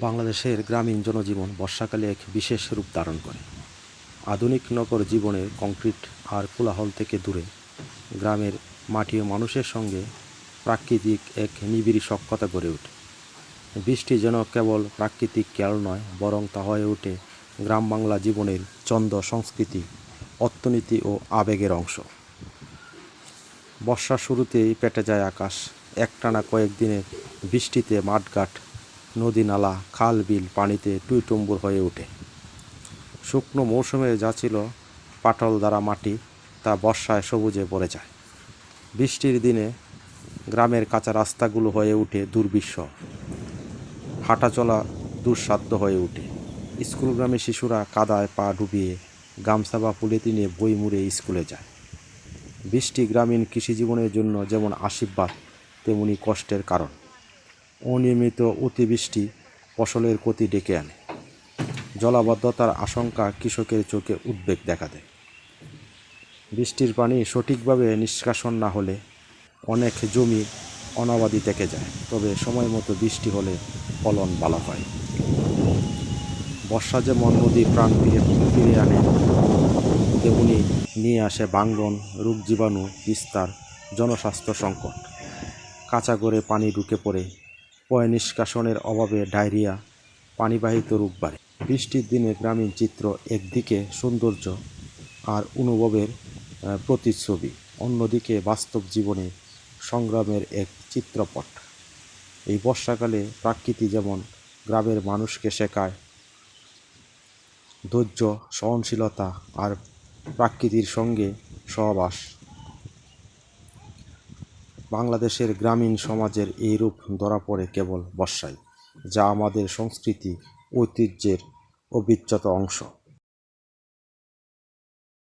বাংলাদেশের গ্রামীণ জনজীবন বর্ষাকালে এক বিশেষ রূপ ধারণ করে। আধুনিক নগর জীবনের কংক্রিট আর কোলাহল থেকে দূরে, গ্রামের মাটি ও মানুষের সঙ্গে প্রাকৃতিক এক নিবিড় সক্ষতা গড়ে ওঠে। বৃষ্টি যেন কেবল প্রাকৃতিক কেয়ার নয়, বরং তা হয়ে ওঠে গ্রাম বাংলা জীবনের চন্দ্র সংস্কৃতি, অর্থনীতি ও আবেগের অংশ। বর্ষার শুরুতেই পেটে যায় আকাশ। একটানা কয়েকদিনের বৃষ্টিতে মাঠঘাট নদী নালা, খাল, বিল, পানিতে টুইটুম্বুর হয়ে ওঠে। শুকনো মৌসুমে যা ছিল পাটল দ্বারা মাটি, তা বর্ষায় সবুজে পড়ে যায়। বৃষ্টির দিনে গ্রামের কাঁচা রাস্তাগুলো হয়ে ওঠে দুর্বিশ্ব হাঁটাচলা দুঃসাধ্য হয়ে ওঠে। স্কুল গ্রামে শিশুরা কাদায় পা ডুবিয়ে গামছা বা পলিথিনে বই মুড়ে স্কুলে যায়। বৃষ্টি গ্রামীণ কৃষিজীবনের জন্য যেমন আশীর্বাদ, তেমনি কষ্টের কারণ। অনিয়মিত অতিবৃষ্টি ফসলের ক্ষতি ডেকে আনে। জলাবদ্ধতার আশঙ্কা কৃষকের চোখে উদ্বেগ দেখা দেয়। বৃষ্টির পানি সঠিকভাবে নিষ্কাশন না হলে অনেক জমি অনাবাদি থেকে যায়, তবে সময় মতো বৃষ্টি হলে ফলন ভালো হয়। বর্ষা যেমন নদী প্রাণ ফিরে ফিরে আনে, তেমনি নিয়ে আসে ভাঙ্গন রোগ জীবাণু বিস্তার, জনস্বাস্থ্য সংকট। কাঁচা করে পানি ঢুকে পড়ে পয় নিষ্কাশনের অভাবে ডায়রিয়া, পানিবাহিত রূপ বাড়ে। বৃষ্টির দিনে গ্রামীণ চিত্র একদিকে সৌন্দর্য আর অনুভবের প্রতিচ্ছবি, অন্যদিকে বাস্তব জীবনে সংগ্রামের এক চিত্রপট। এই বর্ষাকালে প্রাকৃতি যেমন গ্রামের মানুষকে শেখায়, ধৈর্য, সহনশীলতা আর প্রাকৃতির সঙ্গে সহবাস বাংলাদেশের গ্রামীণ সমাজের এই রূপ ধরা পড়ে কেবল বর্ষায়, যা আমাদের সংস্কৃতি, ঐতিহ্যের অবিচ্যত অংশ।